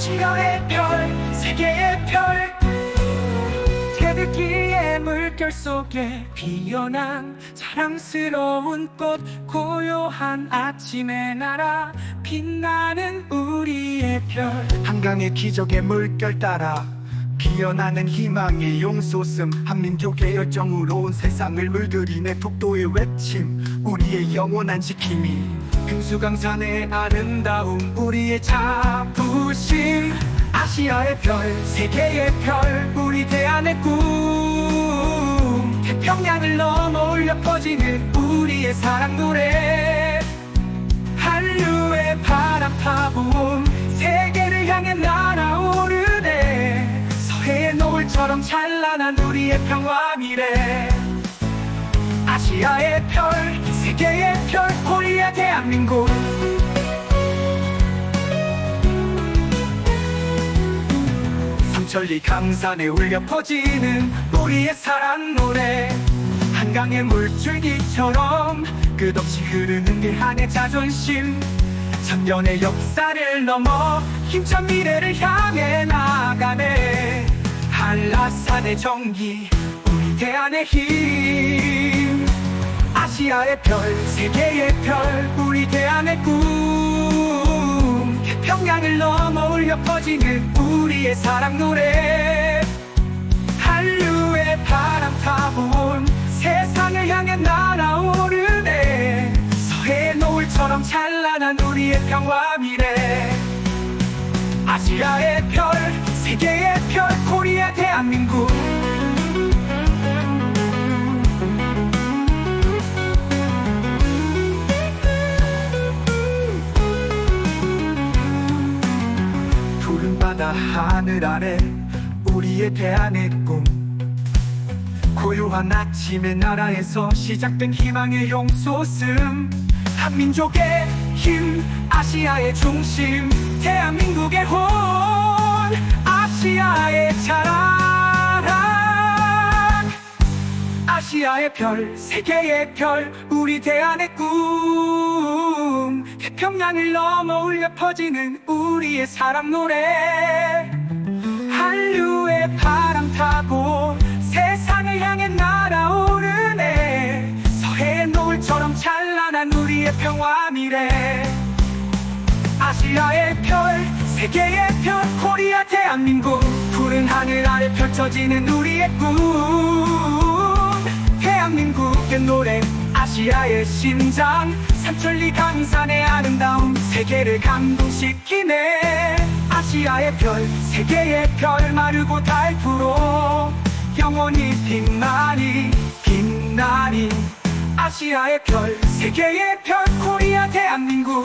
아시아의 별 세계의 별. 태극기의 물결 속에 피어난 자랑스러운 꽃 고요한 아침의 나라 빛나는 우리의 별. 한강의 기적의 물결 따라 피어나는 희망의 용솟음 한민족의 열정으로 온 세상을 물들이네 독도의 외침 우리의 영원한 지킴이 금수강산의 아름다움 우리의 자부심. 아시아의 별 세계의 별 우리 대한의 꿈. 태평양을 넘어 울려 퍼지는 우리의 사랑 노래. 한류의 바람 타고 세계를 향해 날아오르네. 서해의 노을처럼 찬란한 우리의 평화 미래. 아시아의 별 세계의 별 코리아 대한민국. 삼천리 강산에 울려 퍼지는 우리의 사랑 노래. 한강의 물줄기처럼 끝없이 흐르는 그 한의 자존심. 천년의 역사를 넘어 힘찬 미래를 향해 나가네. 한라산의 정기 우리 대한의 힘 아시아의 별 세계의 별 우리 대한의 꿈. 태평양을 넘어 울려 퍼지는 우리의 사랑 노래. 한류의 바람 타고 온 세상을 향해 날아오르네. 서해의 노을처럼 찬란한 우리의 평화 미래 바다 하늘 아래 우리의 대한의 꿈. 고요한 아침의 나라에서 시작된 희망의 용솟음. 한민족의 힘 아시아의 중심 대한민국의 혼아 아시아의 별 세계의 별 우리 대한의 꿈. 태평양을 넘어 울려 퍼지는 우리의 사랑 노래. 한류의 바람 타고 세상을 향해 날아오르네 서해의 노을처럼 찬란한 우리의 평화 미래. 아시아의 별 세계의 별 코리아 대한민국. 푸른 하늘 아래 펼쳐지는 우리의 꿈 노래 아시아의 심장. 삼천리 강산의 아름다움 세계를 감동시키네. 아시아의 별 세계의 별 마르고 닳도록 영원히 빛나니 빛나니. 아시아의 별 세계의 별 코리아 대한민국